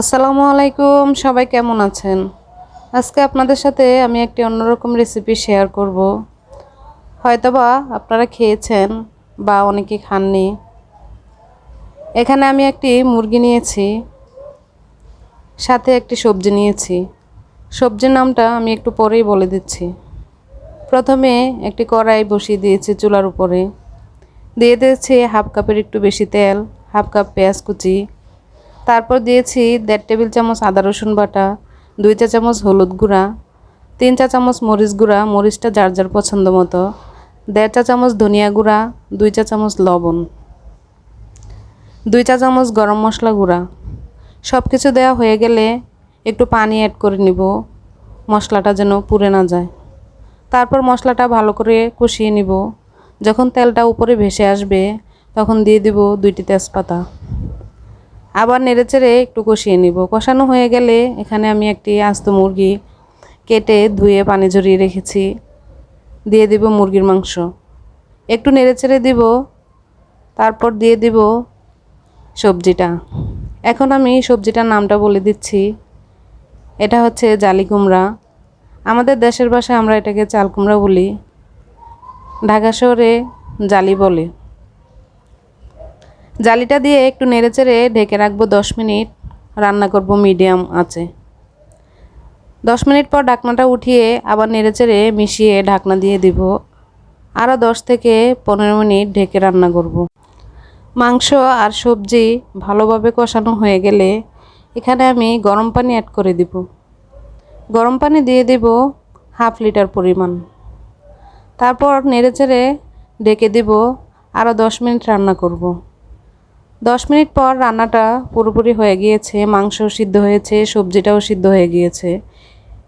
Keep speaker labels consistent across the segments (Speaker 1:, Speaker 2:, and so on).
Speaker 1: আসসালামু আলাইকুম, সবাই কেমন আছেন? আজকে আপনাদের সাথে আমি একটি অন্যরকম রেসিপি শেয়ার করব। হয়তোবা আপনারা খেয়েছেন বা অনেকে খাননি। এখানে আমি একটি মুরগি নিয়েছি, সাথে একটি সবজি নিয়েছি। সবজির নামটা আমি একটু পরেই বলে দিচ্ছি। প্রথমে একটি কড়াই বসিয়ে দিয়েছি চুলার উপরে। দিয়ে দিয়েছি হাফ কাপের একটু বেশি তেল, হাফ কাপ পেঁয়াজ কুচি তারপর দিয়েছি দেড় টেবিল চামচ আদা রসুন বাটা, দুই চা চামচ হলুদ গুঁড়া, তিন চা চামচ মরিচ গুঁড়া, মরিচটা যার যার পছন্দ মতো, দেড় চা চামচ ধনিয়া গুঁড়া, দুই চা চামচ লবণ, দুই চা চামচ গরম মশলা গুঁড়া। সব কিছু দেওয়া হয়ে গেলে একটু পানি অ্যাড করে নিব, মশলাটা যেন পুড়ে না যায়। তারপর মশলাটা ভালো করে কষিয়ে নিব। যখন তেলটা উপরে ভেসে আসবে, তখন দিয়ে দিব দুইটি তেজপাতা। আবার নেড়েচেড়ে একটু কষিয়ে নিব। কষানো হয়ে গেলে এখানে আমি একটি আস্ত মুরগি কেটে ধুয়ে পানি ঝরিয়ে রেখেছি। দিয়ে দিব মুরগির মাংস। একটু নেড়ে নেড়েচেড়ে দিব, তারপর দিয়ে দিব সবজিটা। এখন আমি সবজিটার নামটা বলে দিচ্ছি। এটা হচ্ছে জালি কুমড়া। আমাদের দেশের ভাষায় আমরা এটাকে চাল কুমড়া বলি। ঢাকা শহরে জালি বলে। জালিটা দিয়ে একটু নেড়েচেড়ে ঢেকে রাখব দশ মিনিট। রান্না করব মিডিয়াম আছে দশ মিনিট পর ঢাকনাটা উঠিয়ে আবার নেড়েচেড়ে মিশিয়ে ঢাকনা দিয়ে দিব। আরও দশ থেকে পনেরো মিনিট ঢেকে রান্না করব। মাংস আর সবজি ভালোভাবে কষানো হয়ে গেলে এখানে আমি গরম পানি অ্যাড করে দিব। গরম পানি দিয়ে দিব হাফ লিটার পরিমাণ। তারপর নেড়েচেড়ে ঢেকে দিব। আরও দশ মিনিট রান্না করব। দশ মিনিট পর রান্নাটা পুরোপুরি হয়ে গিয়েছে মাংস সিদ্ধ হয়েছে, সবজিটাও সিদ্ধ হয়ে গিয়েছে।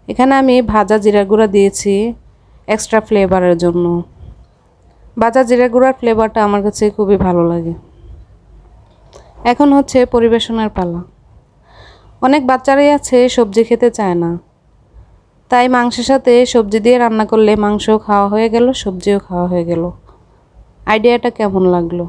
Speaker 1: এখানে আমি ভাজা জিরা গুঁড়া দিয়েছি এক্সট্রা ফ্লেভারের জন্য। ভাজা জিরা গুঁড়ার ফ্লেভারটা আমার কাছে খুবই ভালো লাগে। এখন হচ্ছে পরিবেশনের পালা। অনেক বাচ্চারাই আছে সবজি খেতে চায় না। তাই মাংসের সাথে সবজি দিয়ে রান্না করলে মাংসও খাওয়া হয়ে গেল, সবজিও খাওয়া হয়ে গেল। আইডিয়াটা কেমন লাগল?